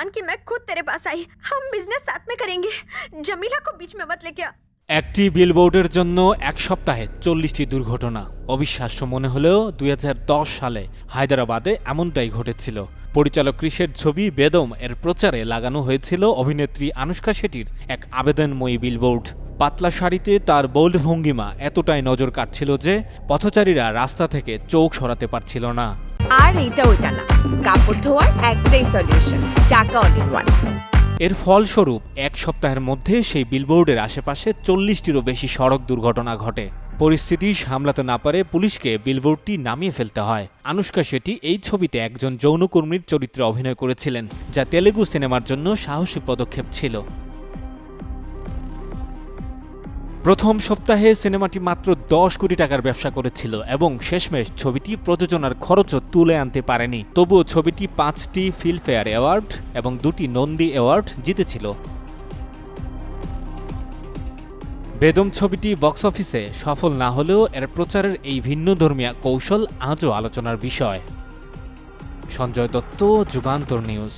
मान कि मैं खुद तेरे पास आई हम बिजनेस साथ में करेंगे जमीला को बीच में मत लेके आ একটি বিলবোর্ডের জন্য এক সপ্তাহে চল্লিশটি দুর্ঘটনা অবিশ্বাস্য মনে হলেও দুই সালে হায়দ্রাবাদে এমনটাই ঘটেছিল পরিচালক কৃষের ছবি বেদম এর প্রচারে লাগানো হয়েছিল অভিনেত্রী আনুষ্কা শেঠির এক আবেদনময়ী বিলবোর্ড পাতলা শাড়িতে তার বোল্ড ভঙ্গিমা এতটাই নজর কাটছিল যে পথচারীরা রাস্তা থেকে চোখ সরাতে পারছিল না আর এইটা ওইটা না। কাপড় ধোয়ার একটাই সলিউশন চাকা অল ইন ওয়ানের ফলস্বরূপ, এক সপ্তাহের মধ্যে সেই বিলবোর্ডের আশেপাশে চল্লিশটিরও বেশি সড়ক দুর্ঘটনা ঘটে। পরিস্থিতি সামলাতে না পারে পুলিশকে বিলবোর্ডটি নামিয়ে ফেলতে হয়। আনুষ্কা শেঠি এই ছবিতে একজন যৌনকর্মীর চরিত্রে অভিনয় করেছিলেন, যা তেলেগু সিনেমার জন্য সাহসী পদক্ষেপ ছিল। প্রথম সপ্তাহে সিনেমাটি মাত্র দশ কোটি টাকার ব্যবসা করেছিল এবং শেষমেশ ছবিটি প্রযোজনার খরচও তুলে আনতে পারেনি। তবুও ছবিটি পাঁচটি ফিল্মফেয়ার অ্যাওয়ার্ড এবং দুটি নন্দী অ্যাওয়ার্ড জিতেছিল। বেদম ছবিটি বক্স অফিসে সফল না হলেও এর প্রচারের এই ভিন্ন ধর্মীয় কৌশল আজও আলোচনার বিষয়। সঞ্জয় দত্ত, যুগান্তর নিউজ।